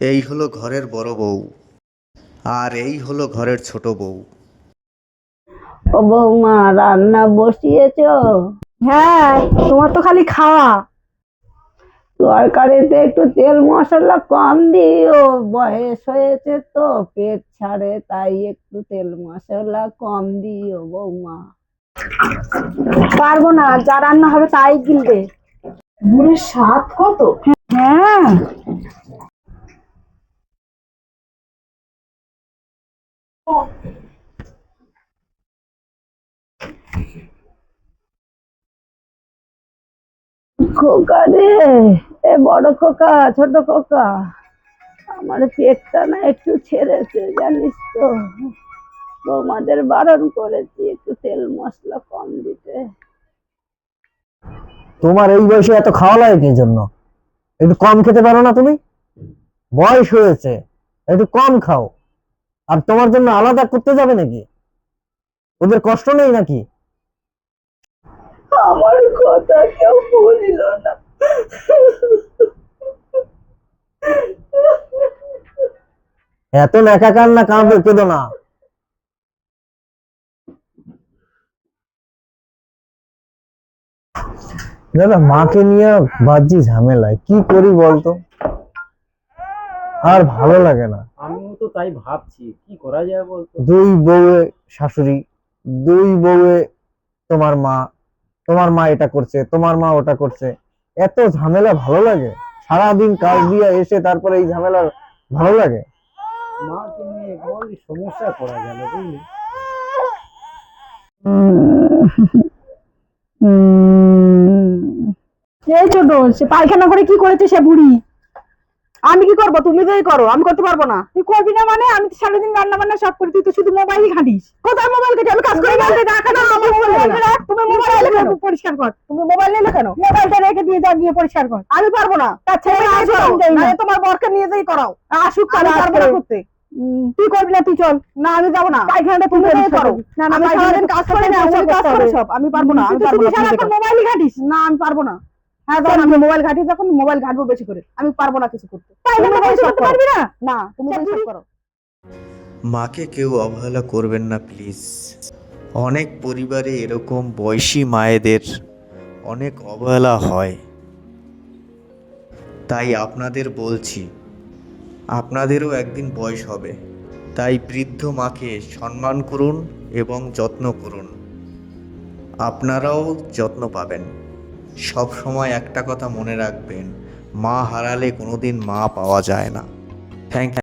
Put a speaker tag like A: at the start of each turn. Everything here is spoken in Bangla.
A: এই হলো ঘরের বড় বউ। আর এই হলো ঘরের ছোট বউ।
B: ও বৌমা রান্না বসিয়েছ?
C: হ্যাঁ তোমার তো খালি খাওয়া।
B: তরকারিতে একটু তেল মশলা কম দিও বয়স হয়েছে তো পেট ছাড়ে তাই একটু তেল মশলা কম দিও বৌমা।
C: পারব না যা রান্না হবে তাই গিলবে। বুড়ির স্বাদ কত? হ্যাঁ।
B: খোকা রে, এ বড় খোকা, ছোট খোকা। আমার পেটটা না একটু ছেড়েছে, জানিস তো। বৌমাদের বারণ করেছি একটু তেল মশলা কম দিতে।
D: তোমার এই বয়সে এত খাওয়া লাগে কি জন্য? একটু কম খেতে পারো না তুমি? বয়স হয়েছে, একটু কম খাও। আর তোমার জন্য আলাদা করতে যাবে নাকি? ওদের কষ্ট নেই নাকি?
B: আমার কথা কেউ বুঝলো না।
D: এত নেকা কান্না কাঁদবে কেঁদো না। দাদা মাকে নিয়ে বাজি ঝামেলায়। কি করি বলতো? আর ভালো লাগে না।
E: তো তাই ভাবছি কি করা যায় বলতো?
D: দুই বউয়ে শাশুড়ি দুই বউয়ে তোমার মা তোমার মা এটা করছে তোমার মা ওটা করছে। এত ঝামেলা ভালো লাগে? সারাদিন কাজ দিয়ে এসে তারপরে এই ঝামেলা ভালো লাগে?
E: মাকে নিয়ে বল সমস্যা করা গেল বুঝলি?
C: এই ছোট সে পায়খানা করে কি করেছে সে বুড়ি? আমি কি করব? তুমি তোই করো আমি করতে পারব না। তুই করবি না মানে? আমি তো সারাদিন রান্না বান্না সব করি তুই তো শুধু মোবাইলই ঘাঁটিস। কোথায় মোবাইল ঘাঁটি? আমি কাজ করি মোবাইল না মোবাইল তুমি মোবাইল পরিষ্কার কর তুমি মোবাইল নিলে কেন? মোবাইলটা রেখে দিয়ে যা গিয়ে পরিষ্কার কর। আমি পারব না। তার ছেলে তোমার বরকে নিয়ে যাই করাও। আসুক পারব না করতে। তুই করবি না তুই চল। না আমি যাব না। পায়খানাটা তুমি করো। আমি সারাদিন কাজ করে না আমি কাজ করে সব। আমি পারব না আমি পারব না। মোবাইলই ঘাঁটিস। না আমি পারব না। হ্যাঁ যখন আমি মোবাইল ঘাঁটি তখন মোবাইল ঘাঁটবো বেশি করে। আমি পারব না কিছু করতে। পায়খানা পরিষ্কার করতে পারবি না? না তুমি করো।
A: মাকে কেউ অবহেলা করবেন না প্লিজ অনেক পরিবারে এরকম বয়সী মায়েদের অনেক অবহেলা হয়। তাই আপনাদের বলছি আপনাদেরও একদিন বয়স হবে। তাই বৃদ্ধ মাকে সম্মান করুন এবং যত্ন করুন। আপনারাও যত্ন পাবেন। সব সময় একটা কথা মনে রাখবেন মা হারালে কোনোদিন মা পাওয়া যায় না। থ্যাংক